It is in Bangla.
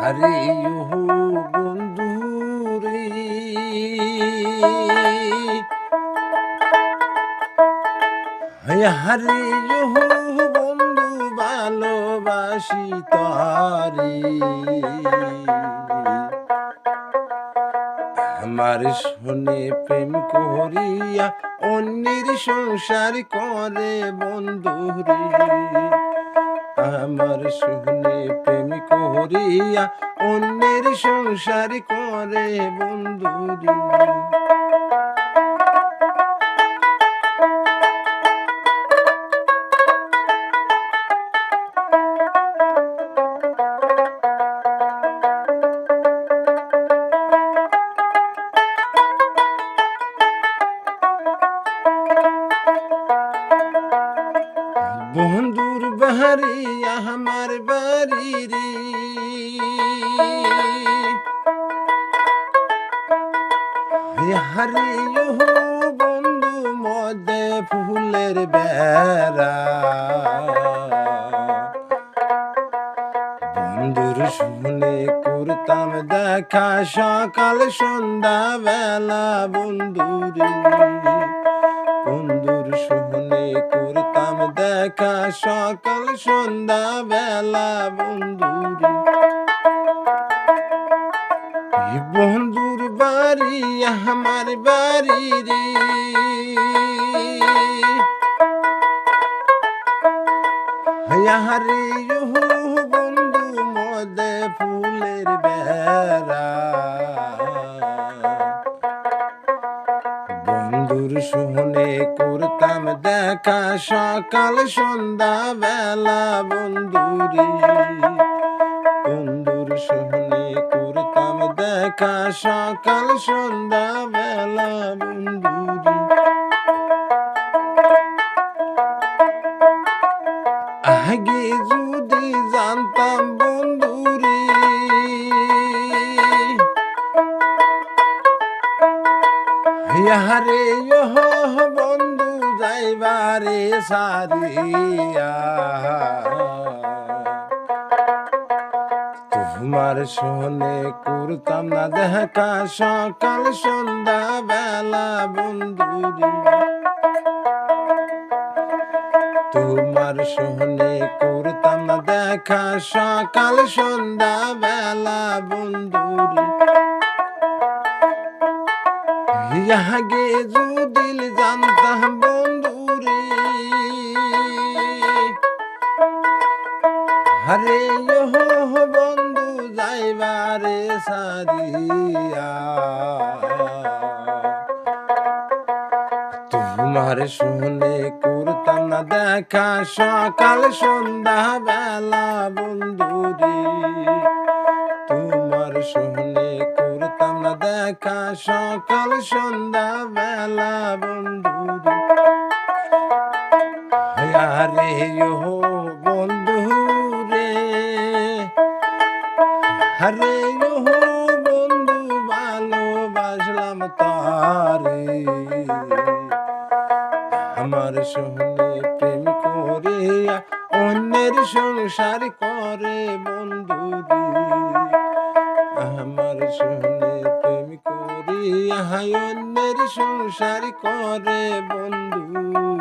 আরে ইহু বন্ধু রে হারে ইহু বন্ধু ভালোবাসি তারি আমার শুনে প্রেম করিয়া অন্যের সংসার করে বন্ধু রে আমার শুনে প্রেম করিয়া অন্যের সংসার করে বন্ধু বন্ধুর বাড়ি আমার বাড়ি রে। হারে বন্ধু, মদে ফুলের বেড়া। বন্ধুর শুনে করতাম দেখা, সকাল সন্ধ্যা বেলা বন্ধুর। সকাল সন্ধ্যা বেলা বন্ধুরে বন্ধুর বাড়ি আমার বাড়ি রে। হারে বন্ধু মদে ফুলের শুনে করতাম দেখা, সকাল, সন্ধ্যা বেলা বন্ধুরে বন্ধুর শুনে করতাম দেখা, সকাল, সন্ধ্যা বেলা বন্ধুরে আগে যদি জানতাম বন্ধুরে হারে ইহ বন্ধু, যাইবারে সারিয়া তোমার শোনে করতাম না দেখা সকাল সন্ধ্যা বেলা বন্ধুরে তোমার শোনে করতাম না দেখা সকাল সন্ধ্যা বেলা বন্ধুরে তোমার শুনে করতাম না দেখা সকাল সন্ধ্যা বেলা বন্ধুরে তোমার শুনে দেখা সকাল সন্ধ্যা বেলা বন্ধুরে আরে ইহো বন্ধু রে। আরে ইহো বন্ধু, ভালোবাসলাম তারে। আমার সহনে প্রেম করে অন্যের সংসার করে, বন্ধু আমার সহনে অন্যের সংসার করে বন্ধু।